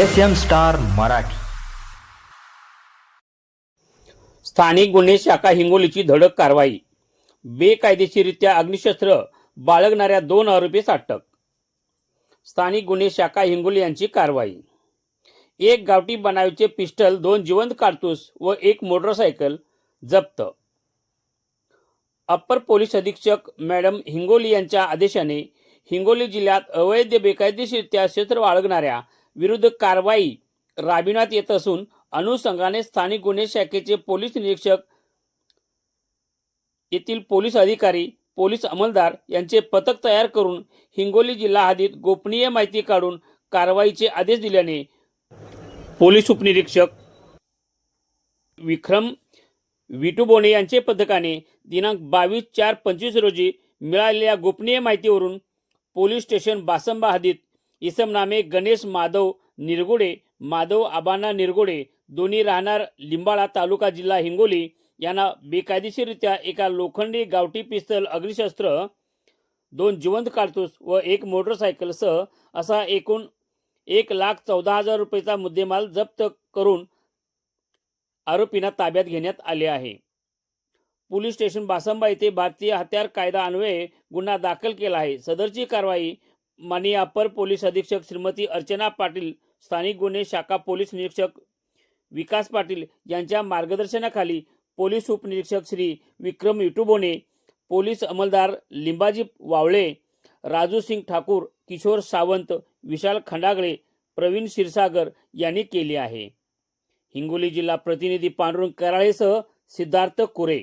S M star Marathi. स्थानिक गुन्हे शाखा हिंगोलीची धडक कारवाई. बेकायदेशीरित्या अग्निशस्त्र बाळगणाऱ्या दोन आरोपीस अटक स्थानिक गुन्हे शाखा हिंगोली यांची कारवाई. एक गावठी बनावीचे पिस्टल दोन जिवंत कारतूस व एक मोटरसायकल जप्त. अप्पर पोलीस अधीक्षक मॅडम हिंगोली यांच्या आदेशाने हिंगोली जिल्ह्यात अवैध बेकायदेशीरित्या शस्त्र बाळगणाऱ्या विरुद्ध कारवाई राबविण्यात येत असून अनुषंगाने स्थानिक गुन्हे शाखेचे पोलीस निरीक्षक येथील पोलीस अधिकारी पोलीस अंमलदार यांचे पथक तयार करून हिंगोली जिल्हा हद्दीत गोपनीय माहिती काढून कारवाईचे आदेश दिल्याने पोलीस उपनिरीक्षक विक्रम विटुबोणे यांचे पथकाने दिनांक बावीस चार पंचवीस रोजी मिळालेल्या गोपनीय माहितीवरून पोलीस स्टेशन बासंबा हद्दीत इसमनामे गणेश माधव निरगुडे माधव आबाना निरगुडे दोन्ही राहणार लिंबाळा तालुका जिल्हा हिंगोली. यांना बेकायदेशीररित्या एका लोखंडी गावठी पिस्तल अग्निशस्त्र दोन जिवंत कारतूस व एक मोटरसायकलसह असा एकूण एक लाख चौदा हजार रुपयेचा मुद्देमाल जप्त करून आरोपींना ताब्यात घेण्यात आले आहे. पोलीस स्टेशन बासंबा येथे भारतीय हत्यार कायदा अन्वये गुन्हा दाखल केला आहे. सदरची कारवाई माननीय अपर पोलीस अधीक्षक श्रीमती अर्चना पाटील स्थानिक गुन्हे शाखा पोलीस निरीक्षक विकास पाटील यांच्या मार्गदर्शनाखाली पोलीस उपनिरीक्षक श्री विक्रम युटुबोने पोलीस अंमलदार लिंबाजी वावळे राजू सिंग ठाकूर किशोर सावंत विशाल खंडागळे प्रवीण क्षीरसागर यांनी केली आहे. हिंगोली जिल्हा प्रतिनिधी पांडुरंग कराळेसह सिद्धार्थ कुरे.